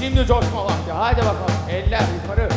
Şimdi coşma vakti. Hadi bakalım. Eller yukarı.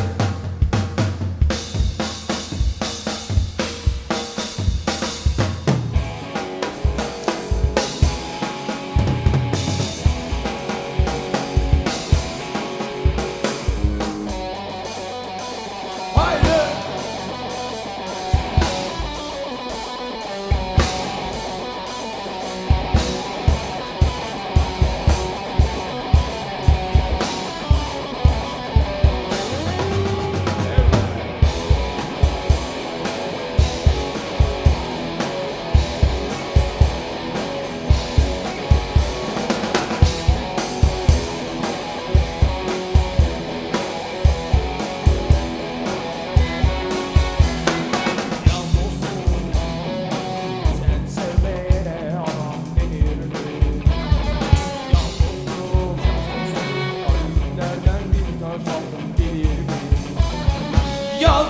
Yaz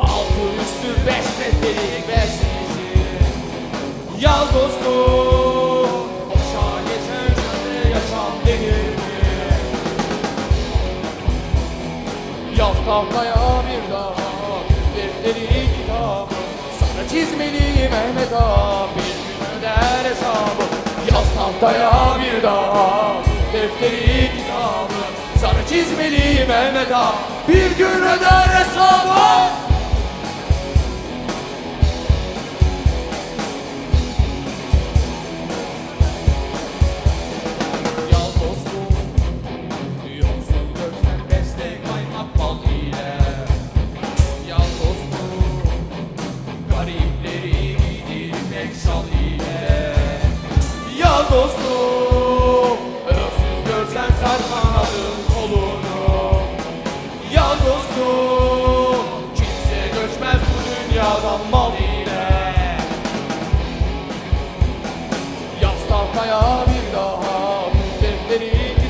altı üstü beş metrelik besleyici. Yaz dostum, boşa yaşam denir mi? Yaz bir daha Defteri kitabı Sana çizmeli Mehmet Ağa Bir gün öder hesabı Yaz tahtaya bir daha Sana çizmeli Mehmet Ağa. Bir gün öder hesabı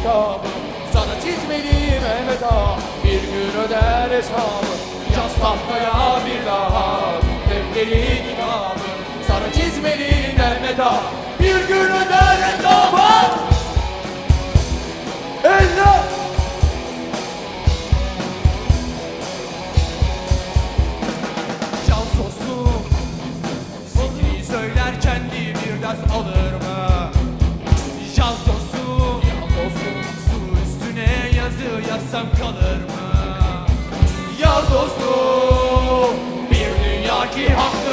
kitabı Sana çizmeli Mehmet Ağa Bir gün öder hesabı. Yaz tahtaya bir daha Tüm defteri kitabı. Sana çizmeli Mehmet Ağa Bir gün öder hesabı. Olsun Sikri söylerken bir ders alır Yaz dostum Bir dünya ki haklı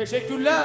Teşekkürler.